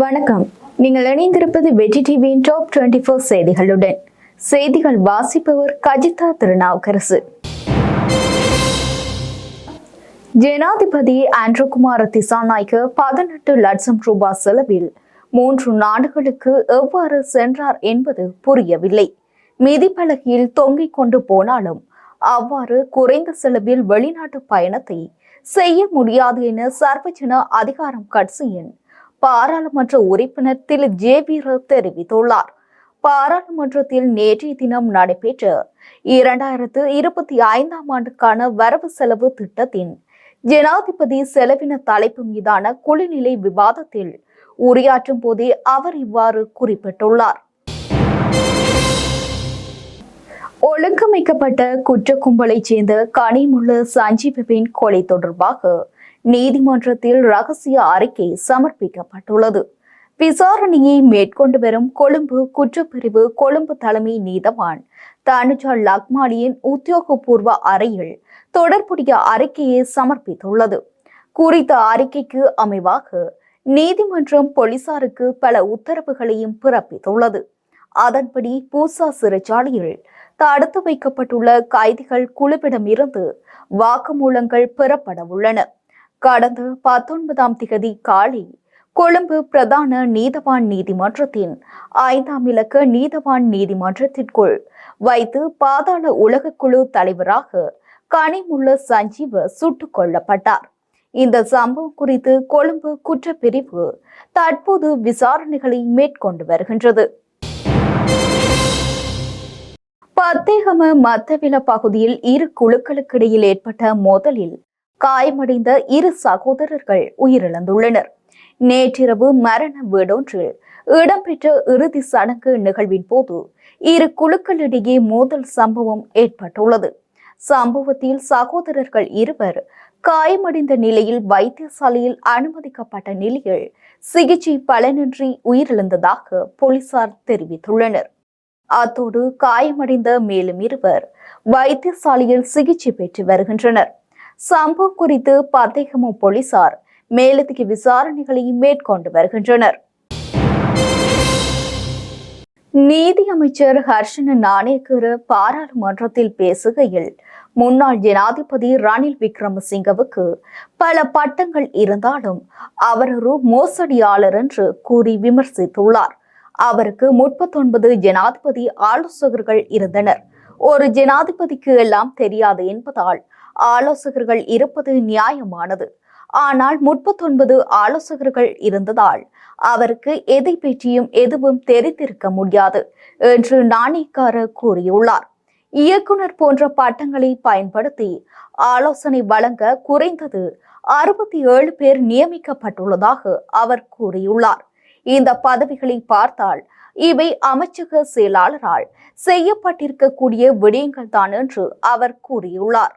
வணக்கம். நீங்கள் இணைந்திருப்பது வெற்றி டிவியின் டாப் டுவெண்டி ஃபோர் செய்திகளுடன். செய்திகள் வாசிப்பவர் கஜிதா திருநாவுக்கரசு. ஜனாதிபதி ஆண்ட்ரோகுமார திசாநாய்க்கு பதினெட்டு லட்சம் ரூபாய் செலவில் மூன்று நாடுகளுக்கு எவ்வாறு சென்றார் என்பது புரியவில்லை. மிதிப்பலகையில் தொங்கிக் கொண்டு போனாலும் அவ்வாறு குறைந்த செலவில் வெளிநாட்டு பயணத்தை செய்ய முடியாது என சர்வஜன அதிகாரம் கட்சியின் பாராளுமன்ற உறுப்பினர் திரு ஜேபீர தெரிவித்துள்ளார். பாராளுமன்றத்தில் நேற்றைய தினம் நடைபெற்ற இரண்டாயிரத்து இருபத்தி ஐந்தாம் ஆண்டுக்கான வரவு செலவு திட்டத்தின் ஜனாதிபதி செலவின தலைப்பு மீதான குழுநிலை விவாதத்தில் உரையாற்றும் போதே அவர் இவ்வாறு குறிப்பிட்டுள்ளார். ஒழுங்கமைக்கப்பட்ட குற்ற கும்பலைச் சேர்ந்த கனிமுள்ள சஞ்சீவின் கொலை தொடர்பாக நீதிமன்றத்தில் ரகசிய அறிக்கை சமர்ப்பிக்கப்பட்டுள்ளது. விசாரணையை மேற்கொண்டு வரும் கொழும்பு குற்றப்பிரிவு கொழும்பு தலைமை நீதவான் தனுஜா லக்மாலியின் உத்தியோகபூர்வ அறையில் தொடர்புடைய அறிக்கையை சமர்ப்பித்துள்ளது. குறித்த அறிக்கைக்கு அமைவாக நீதிமன்றம் போலீசாருக்கு பல உத்தரவுகளையும் பிறப்பித்துள்ளது. அதன்படி பூசா சிறைச்சாலையில் தடுத்து வைக்கப்பட்டுள்ள கைதிகள் குழுவிடமிருந்து வாக்குமூலங்கள் பெறப்பட உள்ளன. கடந்த பத்தொன்பதாம் திகதி காலை கொழும்பு பிரதான நீதவான் நீதிமன்றத்தின் ஐந்தாம் இலக்க நீதவான் நீதிமன்றத்திற்குள் வைத்து பாதாள உலகக்குழு தலைவராக கனிமுள்ள சஞ்சீவ சுட்டுக் கொல்லப்பட்டார். இந்த சம்பவம் குறித்து கொழும்பு குற்றப்பிரிவு தற்போது விசாரணைகளை மேற்கொண்டு வருகின்றது. பத்தேகம மத்தவில பகுதியில் இரு குழுக்களுக்கிடையில் ஏற்பட்ட மோதலில் காயமடைந்த இரு சகோதரர்கள் உயிரிழந்துள்ளனர். நேற்றிரவு மரண வீடொன்றில் இடம்பெற்ற இறுதி சடங்கு நிகழ்வின் போது இரு குழுக்களிடையே மோதல் சம்பவம் ஏற்பட்டுள்ளது. சம்பவத்தில் சகோதரர்கள் இருவர் காயமடைந்த நிலையில் வைத்தியசாலையில் அனுமதிக்கப்பட்ட நிலையில் சிகிச்சை பலனின்றி உயிரிழந்ததாக போலீசார் தெரிவித்துள்ளனர். அத்தோடு காயமடைந்த மேலும் இருவர் வைத்தியசாலையில் சிகிச்சை பெற்று வருகின்றனர். சம்பவம் குறித்து பத்தேகம போலீசார் மேலதிக விசாரணைகளை மேற்கொண்டு வருகின்றனர். நீதி அமைச்சர் ஹர்ஷன நாணயக்கர பாராளுமன்றத்தில் பேசுகையில் முன்னாள் ஜனாதிபதி ரணில் விக்ரமசிங்கவுக்கு பல பட்டங்கள் இருந்தாலும் அவர் ஒரு மோசடியாளர் என்று கூறி விமர்சித்துள்ளார். அவருக்கு முப்பத்தொன்பது ஜனாதிபதி ஆலோசகர்கள் இருந்தனர். ஒரு ஜனாதிபதிக்கு எல்லாம் தெரியாது என்பதால் ஆலோசகர்கள் இருப்பது நியாயமானது. ஆனால் முப்பத்தொன்பது ஆலோசகர்கள் இருந்ததால் அவருக்கு எதை பற்றியும் எதுவும் தெரிந்திருக்க முடியாது என்று நாணயக்கார கூறியுள்ளார். இயக்குனர் போன்ற பட்டங்களை பயன்படுத்தி ஆலோசனை வழங்க குறைந்தது அறுபத்தி ஏழு பேர் நியமிக்கப்பட்டுள்ளதாக அவர் கூறியுள்ளார். இந்த பதவிகளை பார்த்தால் இவை அமைச்சக செயலாளரால் செய்யப்பட்டிருக்கக்கூடிய விடயங்கள் தான் என்று அவர் கூறியுள்ளார்.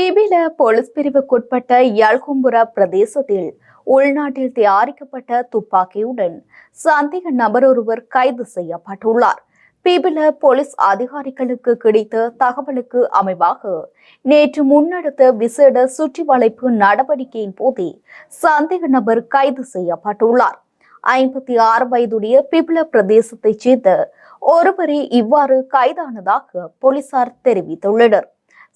பிபில போலீஸ் பிரிவுக்குட்பட்ட யல்கும்புர பிரதேசத்தில் உள்நாட்டில் தயாரிக்கப்பட்ட துப்பாக்கியுடன் சந்தேக நபர் ஒருவர் கைது செய்யப்பட்டுள்ளார். பிபில போலீஸ் அதிகாரிகளுக்கு கிடைத்த தகவலுக்கு அமைவாக நேற்று முன்னெடுத்த விசேட சுற்றி வளைப்பு நடவடிக்கையின் போதே சந்தேக நபர் கைது செய்யப்பட்டுள்ளார். ஐம்பத்தி ஆறு வயதுடைய பிபில பிரதேசத்தைச் சேர்ந்த ஒருவரே இவ்வாறு கைதானதாக போலீசார் தெரிவித்துள்ளனர்.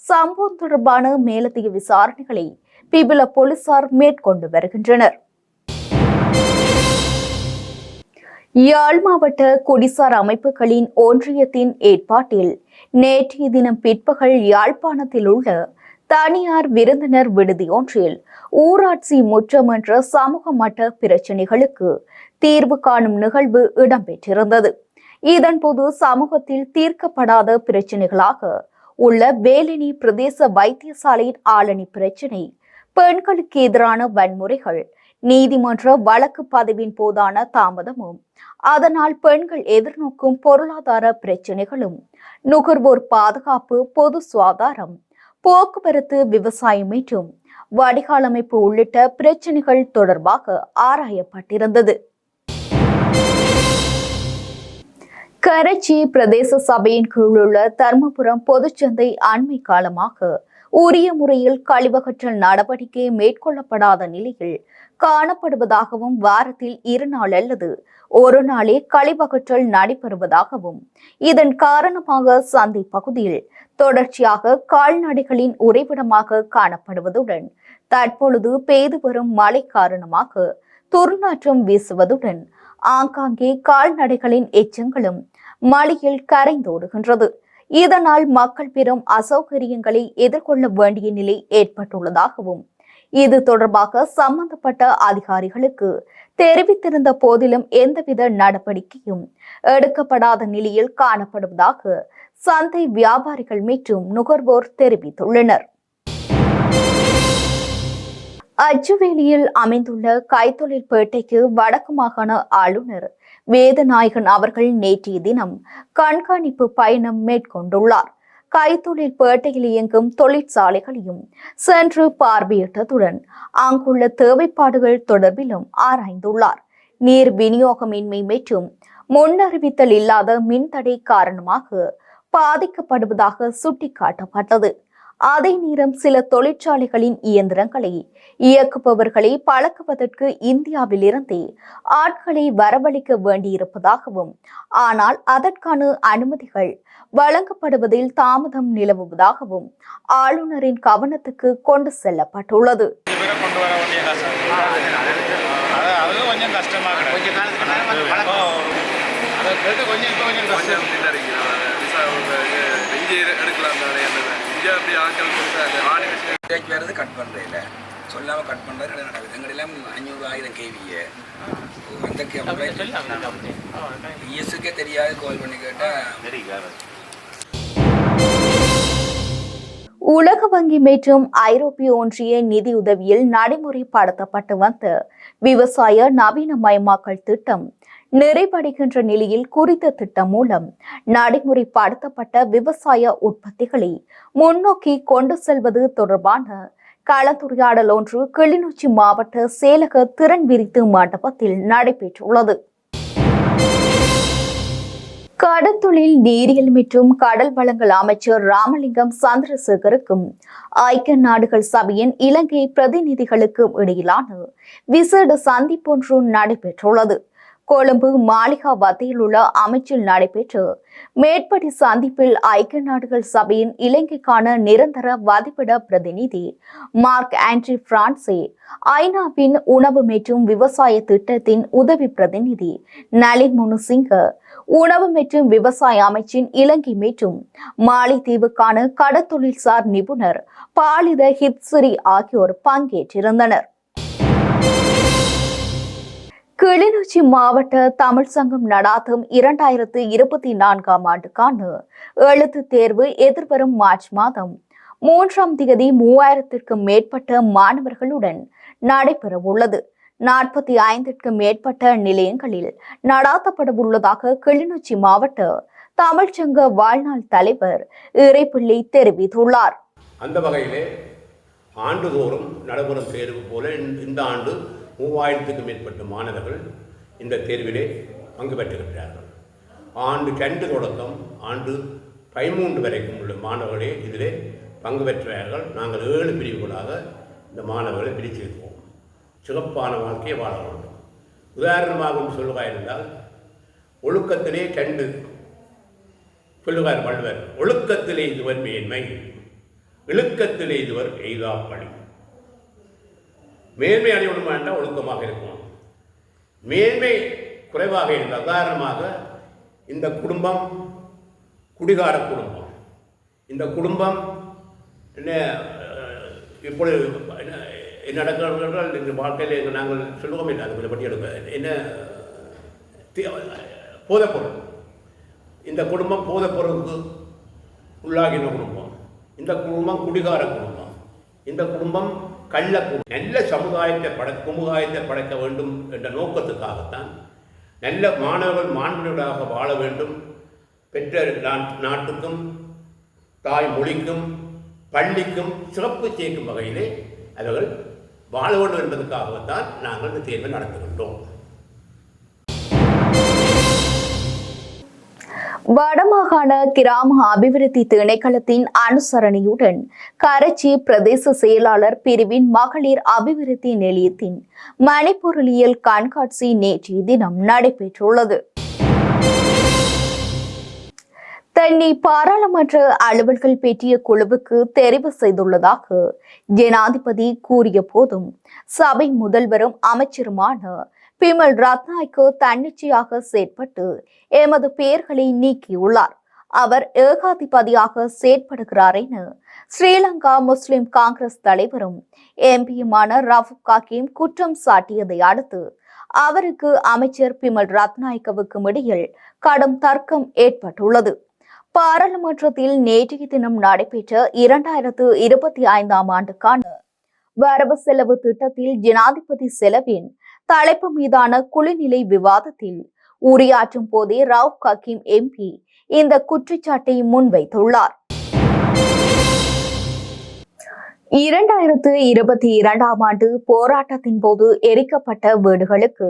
சம்பவம் தொடர்பான மேலதிக விசாரணைகளை பிபில போலீசார் மேற்கொண்டு வருகின்றனர். யாழ் மாவட்ட குடிசார் அமைப்புகளின் ஒன்றியத்தின் ஏற்பாட்டில் நேற்றைய தினம் பிற்பகல் யாழ்ப்பாணத்தில் உள்ள தனியார் விருந்தினர் விடுதி ஒன்றில் ஊராட்சி முற்றம் என்ற சமூக மட்ட பிரச்சினைகளுக்கு தீர்வு காணும் நிகழ்வு இடம்பெற்றிருந்தது. இதன்போது சமூகத்தில் தீர்க்கப்படாத பிரச்சினைகளாக உள்ள வேலினி பிரதேச வைத்தியசாலையின் ஆளணி பிரச்சினை. பெண்களுக்கு எதிரான வன்முறைகள். நீதிமன்ற வழக்கு பதிவின் போதான தாமதமும். அதனால் பெண்கள் எதிர்நோக்கும் பொருளாதார பிரச்சினைகளும். நுகர்வோர் பாதுகாப்பு பொது சுகாதாரம் போக்குவரத்து விவசாயம் மற்றும் வடிகாலமைப்பு உள்ளிட்ட பிரச்சினைகள் தொடர்பாக ஆராயப்பட்டிருந்தது. கரச்சி பிரதேச சபையின் கீழுள்ள தர்மபுரம் பொதுச்சந்தை அண்மை காலமாக உரிய முறையில் கழிவகற்றல் நடவடிக்கை மேற்கொள்ளப்படாத நிலையில் காணப்படுவதாகவும் வாரத்தில் இரு நாள் அல்லது ஒரு நாளே கழிவகற்றல் நடைபெறுவதாகவும் இதன் காரணமாக சந்தை பகுதியில் தொடர்ச்சியாக கால்நடைகளின் உறைவிடமாக காணப்படுவதுடன் தற்பொழுது பெய்து வரும் மழை காரணமாக துர்நாற்றம் வீசுவதுடன் ஆங்காங்கே கால்நடைகளின் எச்சங்களும் மழையில் கரைந்தோடுகின்றது இதனால் மக்கள் பெரும் அசௌகரியங்களை எதிர்கொள்ள வேண்டிய நிலை ஏற்பட்டுள்ளதாகவும் இது தொடர்பாக சம்பந்தப்பட்ட அதிகாரிகளுக்கு தெரிவித்திருந்த போதிலும் எந்தவித நடவடிக்கையும் எடுக்கப்படாத நிலையில் காணப்படுவதாக சந்தை வியாபாரிகள் மற்றும் நுகர்வோர் தெரிவித்துள்ளனர். அச்சுவேலியில் அமைந்துள்ள கைத்தொழில் பேட்டைக்கு வடக்கு மாகாண ஆளுநர் வேதநாயகன் அவர்கள் நேற்றைய தினம் கண்காணிப்பு பயணம் மேற்கொண்டுள்ளார். கைத்தொழில் பேட்டையில் இயங்கும் தொழிற்சாலைகளையும் சென்று பார்வையிட்டதுடன் அங்குள்ள தேவைப்பாடுகள் தொடர்பிலும் ஆராய்ந்துள்ளார். நீர் விநியோகமின்மை மற்றும் முன்னறிவித்தல் இல்லாத மின்தடை காரணமாக பாதிக்கப்படுவதாக சுட்டிக்காட்டப்பட்டது. அதே நேரம் சில தொழிற்சாலைகளின் இயந்திரங்களை இயக்குபவர்களை பழக்குவதற்கு இந்தியாவிலிருந்தே ஆட்களை வரவழைக்க வேண்டியிருப்பதாகவும் ஆனால் அதற்கான அனுமதிகள் வழங்கப்படுவதில் தாமதம் நிலவுவதாகவும் ஆளுநரின் கவனத்துக்கு கொண்டு செல்லப்பட்டுள்ளது. கொஞ்சம் அப்படி ஆட்கள் பெருசாக ஆணி விலைக்கு வர்றது கட் பண்ணுறதில்ல சொல்லாமல் கட் பண்ணுறது நடக்குது? எங்களெல்லாம் அஞ்சூறு ஆயிரம் கேவிய அந்த இஎஸ்ஸுக்கே தெரியாது கால் பண்ணி கேட்டால் உலக வங்கி மற்றும் ஐரோப்பிய ஒன்றிய நிதியுதவியில் நடைமுறைப்படுத்தப்பட்டு வந்த விவசாய நவீனமயமாக்கல் திட்டம். நிறைவடைகின்ற நிலையில் குறித்த திட்டம் மூலம் நடைமுறைப்படுத்தப்பட்ட விவசாய உற்பத்திகளை முன்னோக்கி கொண்டு செல்வது தொடர்பான கலந்துரையாடல் ஒன்று கிளிநொச்சி மாவட்ட சேலக திறன் விரித்து மண்டபத்தில் நடைபெற்றுள்ளது. கடற்தொழில் நீரியல் மற்றும் கடல் வளங்கள் அமைச்சர் ராமலிங்கம் சந்திரசேகருக்கும் ஐக்கிய நாடுகள் சபையின் இலங்கை பிரதிநிதிகளுக்கும் இடையிலான விசேட சந்திப்பொன்று நடைபெற்றுள்ளது. கொழும்பு மாளிகா வத்தியில் உள்ள அமைச்சில் நடைபெற்று மேற்படி சந்திப்பில் ஐக்கிய நாடுகள் சபையின் இலங்கைக்கான நிரந்தர வதிப்பிட பிரதிநிதி மார்க் ஆண்ட்ரி பிரான்சே ஐநாவின் உணவு மற்றும் விவசாய திட்டத்தின் உதவி பிரதிநிதி நளின் முனுசிங்க உணவு மற்றும் விவசாய அமைச்சின் இலங்கை மற்றும் மாலைத்தீவுக்கான கடற்தொழில்சார் நிபுணர் பாலித ஹிப்சிரி ஆகியோர் பங்கேற்றிருந்தனர். கிளிநொச்சி மாவட்ட தமிழ் சங்கம் நடாத்தும் இரண்டாயிரத்து இருபத்தி நான்காம் ஆண்டுக்கான எழுத்து தேர்வு எதிர்வரும் மார்ச் மாதம் மூன்றாம் தேதி மூவாயிரத்திற்கும் மேற்பட்ட மாணவர்களுடன் நடைபெற உள்ளது நாற்பத்தி ஐந்திற்கும் மேற்பட்ட நிலையங்களில் நடாத்தப்பட உள்ளதாக கிளிநொச்சி மாவட்ட தமிழ்ச்சங்க வாழ்நாள் தலைவர் இறைப்பிள்ளை தெரிவித்துள்ளார். அந்த வகையிலே ஆண்டுதோறும் நடைபெறும் தேர்வு போல இந்த- ஆண்டு மூவாயிரத்துக்கும் மேற்பட்ட மாணவர்கள் இந்த தேர்விலே பங்கு பெற்றுகின்றார்கள் ஆண்டு ரெண்டு தொடக்கம் ஆண்டு பதிமூன்று வரைக்கும் உள்ள மாணவர்களே இதிலே பங்கு பெற்றார்கள். நாங்கள் ஏழு பிரிவுகளாக இந்த மாணவர்களை பிரித்திருக்கிறோம். சிறப்பான வாழ்க்கையை வாழ வேண்டும். உதாரணமாக சொல்லுவா இருந்தால் என்றால் ஒழுக்கத்திலே ரெண்டு சொல்லுவார் வள்ளுவர் ஒழுக்கத்திலே இதுவர் மேன்மை இழுக்கத்திலே இதுவர் எய்தாப்பழி மேன்மை அடையணும் என்றால் ஒழுக்கமாக இருக்கும். மேன்மை குறைவாக இருந்தால் உதாரணமாக இந்த குடும்பம் குடிகார குடும்பம். இந்த குடும்பம் என்ன இப்பொழுது என்ன என்ன நடக்கிறது இந்த வாழ்க்கையில் எங்கள் நாங்கள் சொல்லுவோம் இல்லை அதை பற்றி எடுக்க என்ன போதைப்பொருள் இந்த குடும்பம் போதைப்பொருளுக்கு உள்ளாகின குடும்பம். இந்த குடும்பம் குடிகார குடும்பம். இந்த குடும்பம் கள்ள நல்ல சமுதாயத்தை பட சமுதாயத்தை படைக்க வேண்டும் என்ற நோக்கத்துக்காகத்தான் நல்ல மாணவர்கள் மாணவர்களாக வாழ வேண்டும். பெற்ற நாட்டுக்கும் தாய் மொழிக்கும் பள்ளிக்கும் சிறப்பு சேர்க்கும் வகையிலே அவர்கள் வாழ வேண்டும் என்பதற்காகத்தான் நாங்கள் இந்த தேர்வை நடத்துகின்றோம். வடமாகாண கிராம அபிவிருத்தி திணைக்களத்தின் அனுசரணையுடன் கரச்சி பிரதேச செயலாளர் பிரிவின் மகளிர் அபிவிருத்தி நிலையத்தின் மணிப்பொருளியல் கண்காட்சி நேற்றைய தினம் நடைபெற்றுள்ளது. தன்னை பாராளுமன்ற அலுவல்கள் பெற்றிய குழுவுக்கு தெரிவு செய்துள்ளதாக ஜனாதிபதி கூறிய போதும் சபை முதல்வரும் அமைச்சருமான பிமல் ரத்நாய்க்கு தன்னிச்சையாக செயற்பட்டு எமது பெயர்களை நீக்கியுள்ளார். அவர் ஏகாதிபதியாக செயற்படுகிறார் என ஸ்ரீலங்கா முஸ்லிம் காங்கிரஸ் தலைவரும் எம்பியுமான ரஃபுக் காக்கீம் குற்றம் சாட்டியதை அடுத்து அவருக்கு அமைச்சர் பிமல் ரத்நாயக்கவுக்கும் இடையில் கடும் தர்க்கம் ஏற்பட்டுள்ளது. பாராளுமன்றத்தில் நேற்றைய தினம் நடைபெற்ற இரண்டாயிரத்து இருபத்தி ஐந்தாம் ஆண்டுக்கான வரவு செலவு திட்டத்தில் ஜனாதிபதி செலவின் தலைப்பு மீதான குழுநிலை விவாதத்தில் உரையாற்றும் போதே ராவ் ஹக்கீம் எம்பி இந்த குற்றச்சாட்டை முன்வைத்துள்ளார். இரண்டாயிரத்து இருபத்தி இரண்டாம் ஆண்டு போராட்டத்தின் போது எரிக்கப்பட்ட வீடுகளுக்கு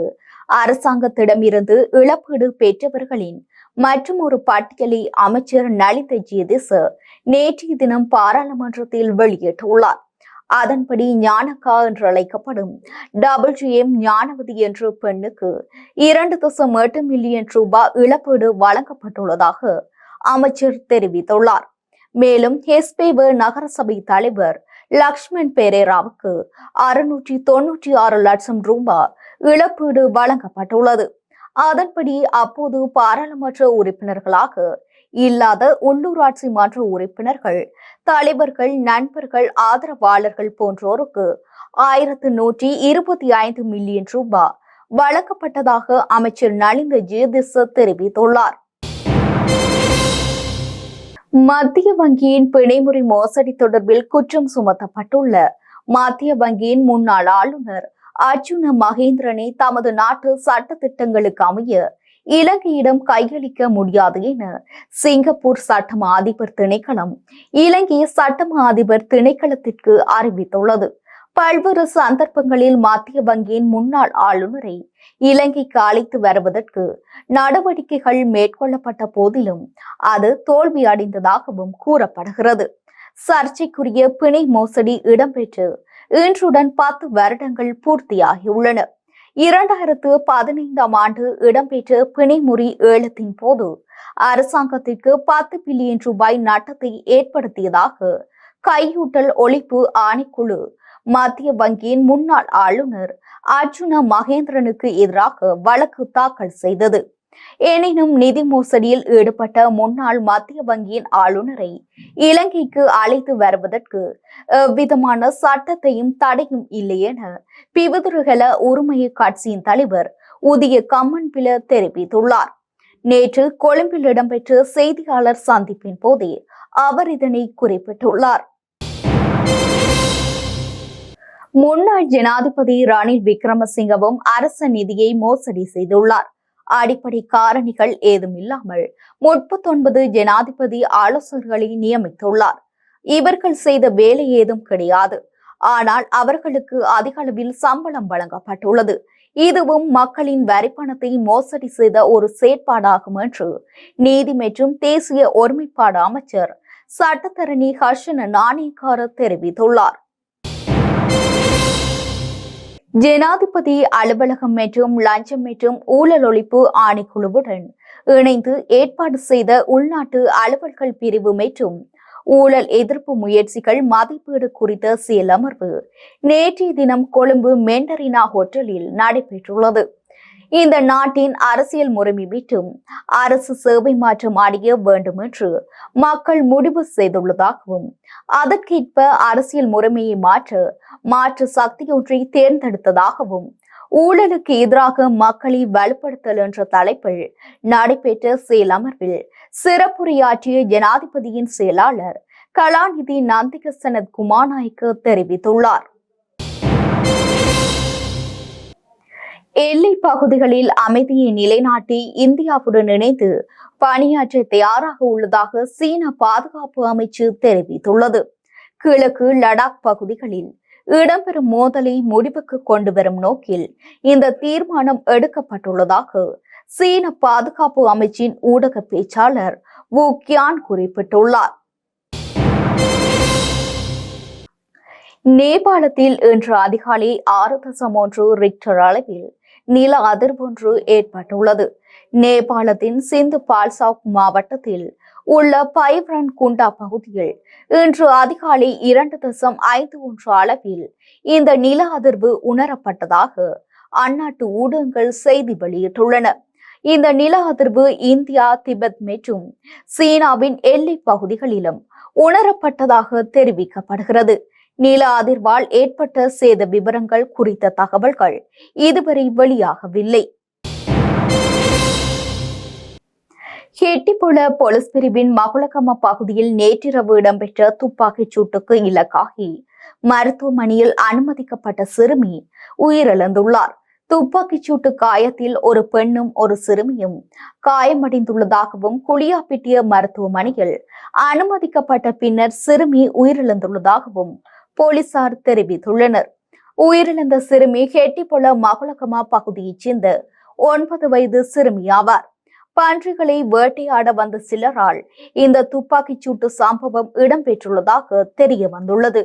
அரசாங்கத்திடமிருந்து இழப்பீடு பெற்றவர்களின் மற்றும் ஒரு பட்டியலை அமைச்சர் நலித ஜேதிஸ் நேற்றைய தினம் பாராளுமன்றத்தில் வெளியிட்டுள்ளார். அதன்படி ஞானக்கா என்று அழைக்கப்படும் டபுள் ஞானவதி என்ற பெண்ணுக்கு இரண்டு தசம் எட்டு மில்லியன் ரூபாய் இழப்பீடு வழங்கப்பட்டுள்ளதாக அமைச்சர் தெரிவித்துள்ளார். மேலும் ஹெஸ்பேவர் நகரசபை தலைவர் லக்ஷ்மண் பெரேராவுக்கு அறுநூற்றி தொன்னூற்றி ஆறு லட்சம் ரூபாய் இழப்பீடு வழங்கப்பட்டுள்ளது. அதன்படி அப்போது பாராளுமன்ற உறுப்பினர்களாக இல்லாத உள்ளூராட்சி மன்ற உறுப்பினர்கள் தலைவர்கள் நண்பர்கள் ஆதரவாளர்கள் போன்றோருக்கு ஆயிரத்து நூற்றி இருபத்தி ஐந்து மில்லியன் ரூபாய் வழங்கப்பட்டதாக அமைச்சர் நலிந்த ஜெயதிஸ் தெரிவித்துள்ளார். மத்திய வங்கியின் பிணைமுறை மோசடி தொடர்பில் குற்றம் சுமத்தப்பட்டுள்ள மத்திய வங்கியின் முன்னாள் ஆளுநர் அர்ஜுன மகேந்திரனை தமது நாட்டு சட்ட திட்டங்களுக்கு அமைய இலங்கையிடம் கையளிக்க முடியாது என சிங்கப்பூர் சட்டமா அதிபர் திணைக்களம் இலங்கை சட்டமா அதிபர் திணைக்களத்திற்கு அறிவித்துள்ளது. பல்வேறு சந்தர்ப்பங்களில் மத்திய வங்கியின் முன்னாள் ஆளுநரை இலங்கைக்கு அழைத்து வருவதற்கு நடவடிக்கைகள் மேற்கொள்ளப்பட்ட போதிலும் அது தோல்வி அடைந்ததாகவும் கூறப்படுகிறது. சர்ச்சைக்குரிய பிணை மோசடி இடம்பெற்று இன்றுடன் பத்து வருடங்கள் பூர்த்தியாகியுள்ளன. இரண்டாயிரத்து பதினைந்தாம் ஆண்டு இடம்பெற்ற பிணைமுறி ஏலத்தின் போது அரசாங்கத்திற்கு பத்து பில்லியன் ரூபாய் நட்டத்தை ஏற்படுத்தியதாக கையூட்டல் ஒழிப்பு ஆணைக்குழு மத்திய வங்கியின் முன்னாள் ஆளுநர் அர்ஜுன மகேந்திரனுக்கு எதிராக வழக்கு தாக்கல் செய்தது. எனினும் நிதி மோசடியில் ஈடுபட்ட முன்னாள் மத்திய வங்கியின் ஆளுநரை இலங்கைக்கு அழைத்து வருவதற்கு எவ்விதமான சட்டத்தையும் தடையும் இல்லை என பிவதுருகல உரிமைய கட்சியின் தலைவர் உதிய கம்மன் பில தெரிவித்துள்ளார். நேற்று கொழும்பில் இடம்பெற்ற செய்தியாளர் சந்திப்பின் போதே அவர் இதனை குறிப்பிட்டுள்ளார். முன்னாள் ஜனாதிபதி ரணில் விக்ரமசிங்கவும் அரச நிதியை மோசடி செய்துள்ளார். அடிப்படை காரணிகள் ஏதும் இல்லாமல் முப்பத்தொன்பது ஜனாதிபதி ஆலோசகர்களை நியமித்துள்ளார். இவர்கள் செய்த வேலை ஏதும் கிடையாது. ஆனால் அவர்களுக்கு அதிக அளவில் சம்பளம் வழங்கப்பட்டுள்ளது. இதுவும் மக்களின் வரிப்பணத்தை மோசடி செய்த ஒரு செயற்பாடாகும் என்று நீதி மற்றும் தேசிய ஒருமைப்பாடு அமைச்சர் சட்டத்தரணி ஹர்ஷன நாணயக்கார தெரிவித்துள்ளார். ஜனாதிபதி அலுவலகம் மற்றும் லஞ்சம் மற்றும் ஊழல் ஒழிப்பு ஆணைக்குழுவுடன் இணைந்து ஏற்பாடு செய்த உள்நாட்டு அலுவல்கள் பிரிவு மற்றும் ஊழல் எதிர்ப்பு முயற்சிகள் மதிப்பீடு குறித்த செயலமர்வு நேற்றைய தினம் கொழும்பு மெண்டரினா ஹோட்டலில் நடைபெற்றுள்ளது. இந்த நாட்டின் அரசியல் முறைமை மீட்டும் அரசு சேவை மாற்றம் அடைய வேண்டும் என்று மக்கள் முடிவு செய்துள்ளதாகவும் அதற்கேற்ப அரசியல் முறைமையை மாற்ற மாற்று சக்தியொன்றை தேர்ந்தெடுத்ததாகவும் ஊழலுக்கு எதிராக மக்களை வலுப்படுத்தல் என்ற தலைப்பில் நடைபெற்ற செயல் அமர்வில் சிறப்புரையாற்றிய ஜனாதிபதியின் செயலாளர் கலாநிதி நந்திகசனத் குமாநாயக்க தெரிவித்துள்ளார். எல்லை பகுதிகளில் அமைதியை நிலைநாட்டி இந்தியாவுடன் இணைந்து பணியாற்ற தயாராக உள்ளதாக சீன பாதுகாப்பு அமைச்சு தெரிவித்துள்ளது. கிழக்கு லடாக் பகுதிகளில் இடம்பெறும் மோதலை முடிவுக்கு கொண்டு வரும் நோக்கில் இந்த தீர்மானம் எடுக்கப்பட்டுள்ளதாக சீன பாதுகாப்பு அமைச்சின் ஊடக பேச்சாளர் வு கியான் குறிப்பிட்டுள்ளார். நேபாளத்தில் இன்று அதிகாலை ஆறு தசம் ஒன்று ரிக்டர் அளவில் நில அதிர்வொன்று ஏற்பட்டுள்ளது. நேபாளத்தின் சிந்து பால்சாக் மாவட்டத்தில் உள்ள பைப்ரன் குண்டா பகுதியில் இன்று அதிகாலை இரண்டு தசம் ஐந்து ஒன்று அளவில் இந்த நில அதிர்வு உணரப்பட்டதாக அந்நாட்டு ஊடகங்கள் செய்தி வெளியிட்டுள்ளன. இந்த நில அதிர்வு இந்தியா திபெத் மற்றும் சீனாவின் எல்லை பகுதிகளிலும் உணரப்பட்டதாக தெரிவிக்கப்படுகிறது. நில அதிர்வால் ஏற்பட்ட சேத விவரங்கள் குறித்த தகவல்கள் இதுவரை வெளியாகவில்லை. ஹெட்டிப்புல போலீஸ் பிரிவின் மகுளகம பகுதியில் நேற்றிரவு இடம்பெற்ற துப்பாக்கிச் சூட்டுக்கு இலக்காகி மருத்துவமனையில் அனுமதிக்கப்பட்ட சிறுமி உயிரிழந்துள்ளார். துப்பாக்கிச் சூட்டு காயத்தில் ஒரு பெண்ணும் ஒரு சிறுமியும் காயமடைந்துள்ளதாகவும் குளியாப்பிட்டிய மருத்துவமனையில் அனுமதிக்கப்பட்ட பின்னர் சிறுமி உயிரிழந்துள்ளதாகவும் போலீசார் தெரிவித்துள்ளனர். உயிரிழந்த சிறுமி ஹெட்டிப்புல மகுளகமா பகுதியைச் சேர்ந்த ஒன்பது வயது சிறுமி ஆவார். பன்றிகளை வேட்டையாட வந்த சிலரால் இந்த துப்பாக்கிச் சூட்டு சம்பவம் இடம்பெற்றுள்ளதாக தெரிய வந்துள்ளது